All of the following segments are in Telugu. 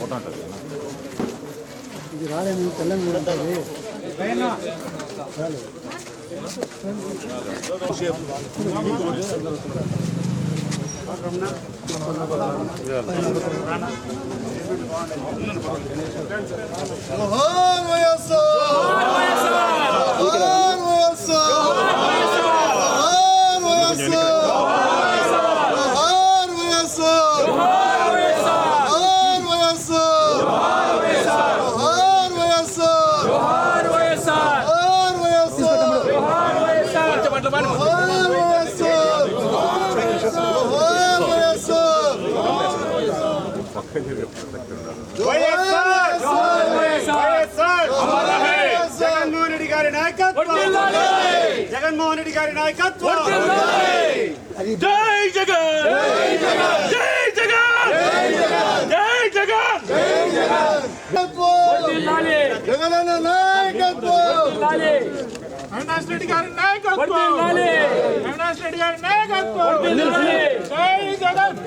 ఫోటో ఉంటుంది ఇది రాలేదు ఉంటుంది రాలేదు జగన్మోహన్ రెడ్డి గారి నాయకత్వం. జగన్మోహన్ రెడ్డి గారి నాయకత్వం జై జగన్ జై జగన్ జై జగన్ జగనన్న నాయకత్వం అవినాష్ రెడ్డి గారి నాయకత్వం అవినాష్ రెడ్డి గారి నాయకత్వం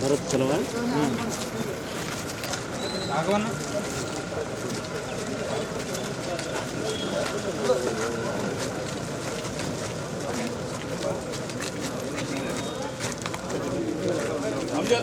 భరత్ చలవా రాఘవన్న అంజా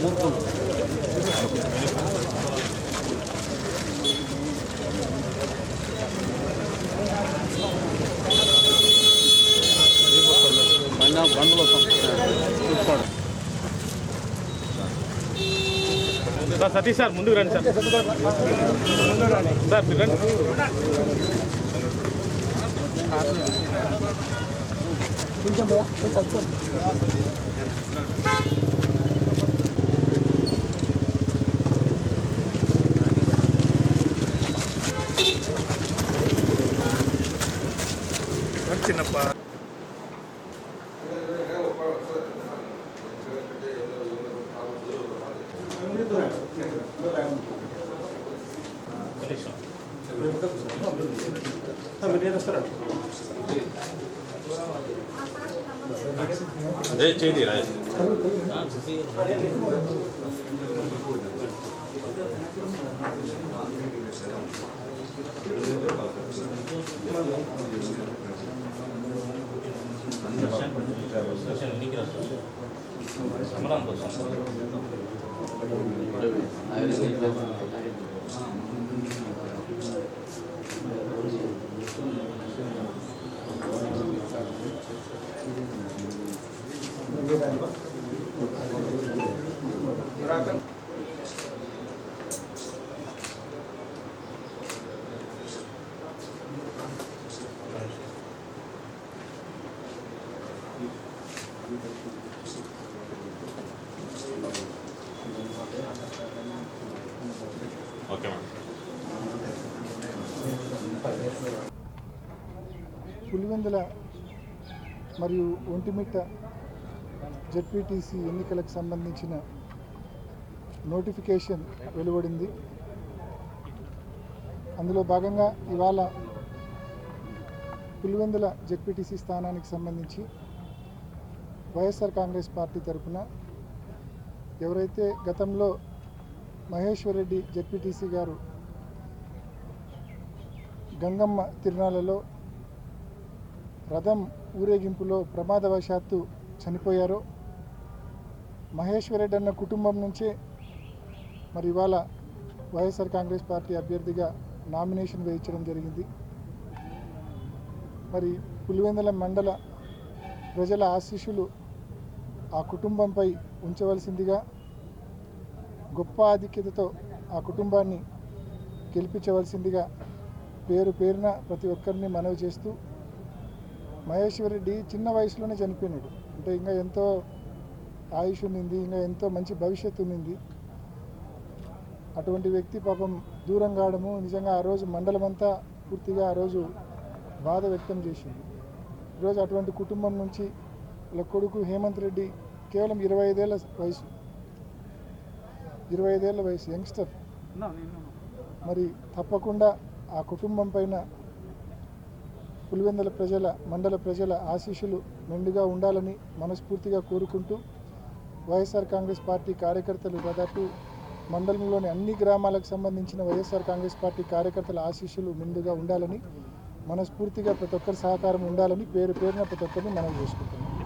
ಮೂರು సార్. సతీష్ సార్ ముందుకు రండి సార్. సార్ మీరు రండి. కొంచెం దయచేది రాజు సమరానికి వస్తాం A ver, pues. Okay madam. Pulivendula మరియు ఒంటిమిట్ట జెడ్పీటీసీ ఎన్నికలకు సంబంధించిన నోటిఫికేషన్ వెలువడింది. అందులో భాగంగా ఇవాళ పులివెందుల జెడ్పీటీసీ స్థానానికి సంబంధించి వైఎస్ఆర్ కాంగ్రెస్ పార్టీ తరఫున ఎవరైతే గతంలో మహేశ్వర్ రెడ్డి జెడ్పీటీసీ గారు గంగమ్మ తిరునాళ్ళలో రథం ఊరేగింపులో ప్రమాదవశాత్తు చనిపోయారో. మహేశ్వర్ రెడ్డి అన్న కుటుంబం నుంచే మరి ఇవాళ వైఎస్ఆర్ కాంగ్రెస్ పార్టీ అభ్యర్థిగా నామినేషన్ వేయించడం జరిగింది. మరి పులివెందుల మండల ప్రజల ఆశీస్సులు ఆ కుటుంబంపై ఉంచవలసిందిగా గొప్ప ఆధిక్యతతో ఆ కుటుంబాన్ని గెలిపించవలసిందిగా పేరు పేరున ప్రతి ఒక్కరిని మనవి చేస్తూ మహేశ్వర్ రెడ్డి చిన్న వయసులోనే చనిపోయినాడు. అంటే ఇంకా ఎంతో ఆయుష్ ఉన్నింది ఇంకా ఎంతో మంచి భవిష్యత్తు ఉన్నింది అటువంటి వ్యక్తి పాపం దూరం కావడము నిజంగా ఆ రోజు మండలం అంతా పూర్తిగా ఆ రోజు బాధ వ్యక్తం చేసింది. ఈరోజు అటువంటి కుటుంబం నుంచి వాళ్ళ కొడుకు హేమంత్ రెడ్డి కేవలం ఇరవై ఐదేళ్ళ వయసు. ఇరవై ఐదేళ్ళ వయసు యంగ్స్టర్. మరి తప్పకుండా ఆ కుటుంబం పైన పులివెందుల ప్రజల మండల ప్రజల ఆశీస్సులు మెండుగా ఉండాలని మనస్ఫూర్తిగా కోరుకుంటూ వైఎస్ఆర్ కాంగ్రెస్ పార్టీ కార్యకర్తలు దాదాపు మండలంలోని అన్ని గ్రామాలకు సంబంధించిన వైఎస్ఆర్ కాంగ్రెస్ పార్టీ కార్యకర్తల ఆశీస్సులు మెండుగా ఉండాలని మనస్ఫూర్తిగా ప్రతి ఒక్కరి సహకారం ఉండాలని పేరు పేరున ప్రతి ఒక్కరిని మనం చేసుకుంటున్నాం.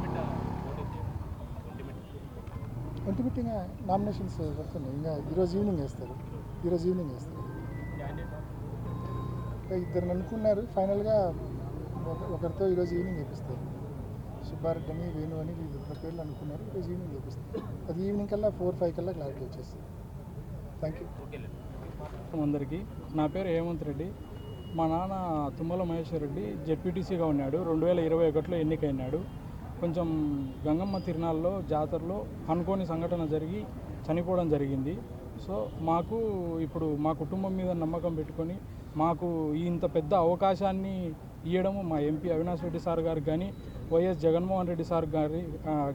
ఇంటిమిట్టిగా నామినేషన్స్ వస్తున్నాయి ఇంకా ఈరోజు ఈవినింగ్ వేస్తారు. ఈరోజు ఈవినింగ్ వేస్తారు. ఇద్దరు అనుకున్నారు ఫైనల్గా ఒకరితో ఈరోజు ఈవినింగ్ వేపిస్తారు. సుబ్బారెడ్డి అని వేణు అని వీళ్ళు ఇద్దరు పేర్లు అనుకున్నారు. ఈరోజు ఈవినింగ్ వేపిస్తారు. అది ఈవినింగ్ కల్లా ఫోర్ ఫైవ్ కల్లా క్లారిటీ వచ్చేస్తుంది. థ్యాంక్ యూ అందరికీ నా పేరు హేమంత్ రెడ్డి. మా నాన్న తుమ్మల మహేశ్వర్ రెడ్డి జెడ్పీటీసీగా ఉన్నాడు. రెండు వేల ఇరవై ఒకటిలో ఎన్నికైనాడు. కొంచెం గంగమ్మ తిరునాళ్ళలో జాతరలో అనుకోని సంఘటన జరిగి చనిపోవడం జరిగింది. సో మాకు ఇప్పుడు మా కుటుంబం మీద నమ్మకం పెట్టుకొని మాకు ఇంత పెద్ద అవకాశాన్ని ఇవ్వడము మా ఎంపీ అవినాష్ రెడ్డి సార్ గారు కానీ వైఎస్ జగన్మోహన్ రెడ్డి సార్ గారి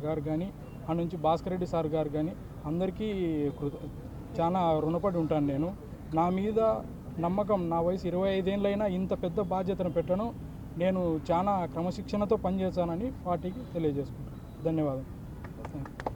గారు కానీ ఆ నుంచి భాస్కర్ రెడ్డి సార్ గారు కానీ అందరికీ కృత చాలా రుణపడి ఉంటాను నేను. నా మీద నమ్మకం నా వయసు ఇరవై ఐదేళ్ళైనా ఇంత పెద్ద బాధ్యతను పెట్టను. నేను చాలా క్రమశిక్షణతో పనిచేస్తానని పార్టీకి తెలియజేసుకుంటాను ధన్యవాదాలు. Thank you